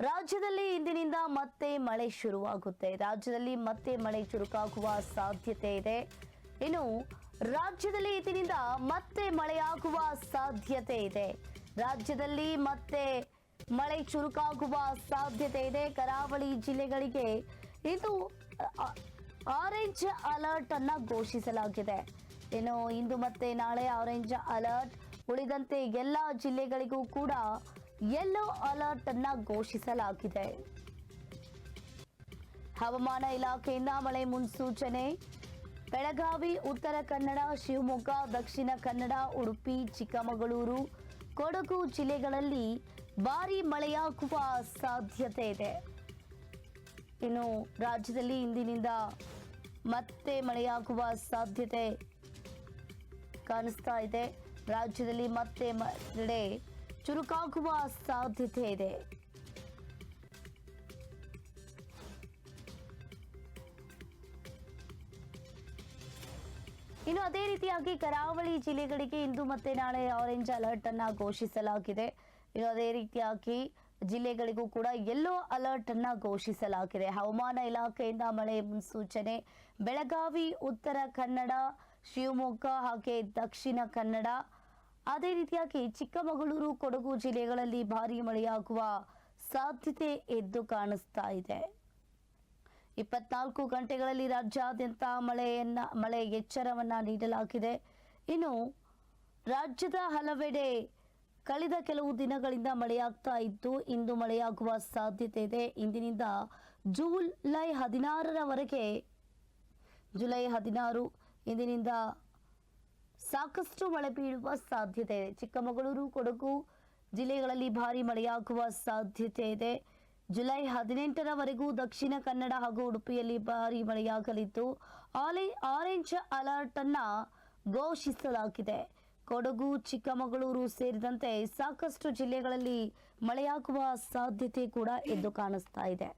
ರಾಜ್ಯದಲ್ಲಿ ಇಂದಿನಿಂದ ಮತ್ತೆ ಮಳೆ ಶುರುವಾಗುತ್ತೆ. ರಾಜ್ಯದಲ್ಲಿ ಮತ್ತೆ ಮಳೆ ಚುರುಕಾಗುವ ಸಾಧ್ಯತೆ ಇದೆ. ಇನ್ನು ರಾಜ್ಯದಲ್ಲಿ ಇಂದಿನಿಂದ ಮತ್ತೆ ಮಳೆಯಾಗುವ ಸಾಧ್ಯತೆ ಇದೆ. ರಾಜ್ಯದಲ್ಲಿ ಮತ್ತೆ ಮಳೆ ಚುರುಕಾಗುವ ಸಾಧ್ಯತೆ ಇದೆ. ಕರಾವಳಿ ಜಿಲ್ಲೆಗಳಿಗೆ ಇದು ಆರೆಂಜ್ ಅಲರ್ಟ್ ಅನ್ನ ಘೋಷಿಸಲಾಗಿದೆ. ಇನ್ನು ಇಂದು ಮತ್ತೆ ನಾಳೆ ಆರೆಂಜ್ ಅಲರ್ಟ್ ಉಳಿದಂತೆ ಎಲ್ಲ ಜಿಲ್ಲೆಗಳಿಗೂ ಕೂಡ ಯೆಲ್ಲೋ ಅಲರ್ಟ್ ಅನ್ನ ಘೋಷಿಸಲಾಗಿದೆ. ಹವಾಮಾನ ಇಲಾಖೆಯಿಂದ ಮಳೆ ಮುನ್ಸೂಚನೆ. ಬೆಳಗಾವಿ, ಉತ್ತರ ಕನ್ನಡ, ಶಿವಮೊಗ್ಗ, ದಕ್ಷಿಣ ಕನ್ನಡ, ಉಡುಪಿ, ಚಿಕ್ಕಮಗಳೂರು, ಕೊಡಗು ಜಿಲ್ಲೆಗಳಲ್ಲಿ ಭಾರಿ ಮಳೆಯಾಗುವ ಸಾಧ್ಯತೆ ಇದೆ. ಇನ್ನು ರಾಜ್ಯದಲ್ಲಿ ಇಂದಿನಿಂದ ಮತ್ತೆ ಮಳೆಯಾಗುವ ಸಾಧ್ಯತೆ ಕಾಣಿಸ್ತಾ ಇದೆ. ರಾಜ್ಯದಲ್ಲಿ ಮತ್ತೆ ಮಳೆ ಚುರುಕಾಗುವ ಸಾಧ್ಯತೆ ಇದೆ. ಇನ್ನು ಅದೇ ರೀತಿಯಾಗಿ ಕರಾವಳಿ ಜಿಲ್ಲೆಗಳಿಗೆ ಇಂದು ಮತ್ತೆ ನಾಳೆ ಆರೆಂಜ್ ಅಲರ್ಟ್ ಅನ್ನ ಘೋಷಿಸಲಾಗಿದೆ. ಇನ್ನು ಅದೇ ರೀತಿಯಾಗಿ ಜಿಲ್ಲೆಗಳಿಗೂ ಕೂಡ ಯೆಲ್ಲೋ ಅಲರ್ಟ್ ಅನ್ನ ಘೋಷಿಸಲಾಗಿದೆ. ಹವಾಮಾನ ಇಲಾಖೆಯಿಂದ ಮಳೆ ಮುನ್ಸೂಚನೆ, ಬೆಳಗಾವಿ, ಉತ್ತರ ಕನ್ನಡ, ಶಿವಮೊಗ್ಗ ಹಾಗೆ ದಕ್ಷಿಣ ಕನ್ನಡ ಅದೇ ರೀತಿಯಾಗಿ ಚಿಕ್ಕಮಗಳೂರು, ಕೊಡಗು ಜಿಲ್ಲೆಗಳಲ್ಲಿ ಭಾರಿ ಮಳೆಯಾಗುವ ಸಾಧ್ಯತೆ ಎದ್ದು ಕಾಣಿಸ್ತಾ ಇದೆ. ಇಪ್ಪತ್ನಾಲ್ಕು ಗಂಟೆಗಳಲ್ಲಿ ರಾಜ್ಯಾದ್ಯಂತ ಮಳೆಯನ್ನ, ಮಳೆ ಎಚ್ಚರವನ್ನ ನೀಡಲಾಗಿದೆ. ಇನ್ನು ರಾಜ್ಯದ ಹಲವೆಡೆ ಕಳೆದ ಕೆಲವು ದಿನಗಳಿಂದ ಮಳೆಯಾಗ್ತಾ ಇದ್ದು, ಇಂದು ಮಳೆಯಾಗುವ ಸಾಧ್ಯತೆ ಇದೆ. ಇಂದಿನಿಂದ ಜುಲೈ ಹದಿನಾರರವರೆಗೆ, ಜುಲೈ ಹದಿನಾರು, ಇಂದಿನಿಂದ ಸಾಕಷ್ಟು ಮಳೆ ಬೀಳುವ ಸಾಧ್ಯತೆ ಇದೆ. ಚಿಕ್ಕಮಗಳೂರು, ಕೊಡಗು ಜಿಲ್ಲೆಗಳಲ್ಲಿ ಭಾರಿ ಮಳೆಯಾಗುವ ಸಾಧ್ಯತೆ ಇದೆ. ಜುಲೈ ಹದಿನೆಂಟರವರೆಗೂ ದಕ್ಷಿಣ ಕನ್ನಡ ಹಾಗೂ ಉಡುಪಿಯಲ್ಲಿ ಭಾರಿ ಮಳೆಯಾಗಲಿದ್ದು, ಆಲೆ, ಆರೆಂಜ್ ಅಲರ್ಟ್ ಅನ್ನ ಘೋಷಿಸಲಾಗಿದೆ. ಕೊಡಗು, ಚಿಕ್ಕಮಗಳೂರು ಸೇರಿದಂತೆ ಸಾಕಷ್ಟು ಜಿಲ್ಲೆಗಳಲ್ಲಿ ಮಳೆಯಾಗುವ ಸಾಧ್ಯತೆ ಕೂಡ ಎದ್ದು ಕಾಣಿಸ್ತಾ ಇದೆ.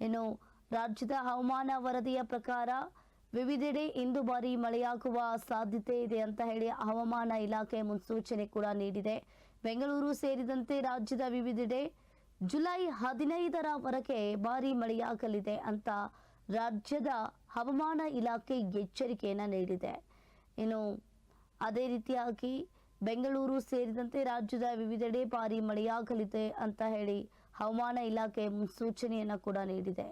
ಇನ್ನು ರಾಜ್ಯದ ಹವಾಮಾನ ವರದಿಯ ಪ್ರಕಾರ ವಿವಿಧೆಡೆ ಇಂದು ಬಾರಿ ಮಳೆಯಾಗುವ ಸಾಧ್ಯತೆ ಇದೆ ಅಂತ ಹೇಳಿ ಹವಾಮಾನ ಇಲಾಖೆ ಮುನ್ಸೂಚನೆ ಕೂಡ ನೀಡಿದೆ. ಬೆಂಗಳೂರು ಸೇರಿದಂತೆ ರಾಜ್ಯದ ವಿವಿಧೆಡೆ ಜುಲೈ ಹದಿನೈದರವರೆಗೆ ಭಾರಿ ಮಳೆಯಾಗಲಿದೆ ಅಂತ ರಾಜ್ಯದ ಹವಾಮಾನ ಇಲಾಖೆ ಎಚ್ಚರಿಕೆಯನ್ನು ನೀಡಿದೆ. ಇನ್ನು ಅದೇ ರೀತಿಯಾಗಿ ಬೆಂಗಳೂರು ಸೇರಿದಂತೆ ರಾಜ್ಯದ ವಿವಿಧೆಡೆ ಭಾರಿ ಮಳೆಯಾಗಲಿದೆ ಅಂತ ಹೇಳಿ ಹವಾಮಾನ ಇಲಾಖೆ ಮುನ್ಸೂಚನೆಯನ್ನು ಕೂಡ ನೀಡಿದೆ.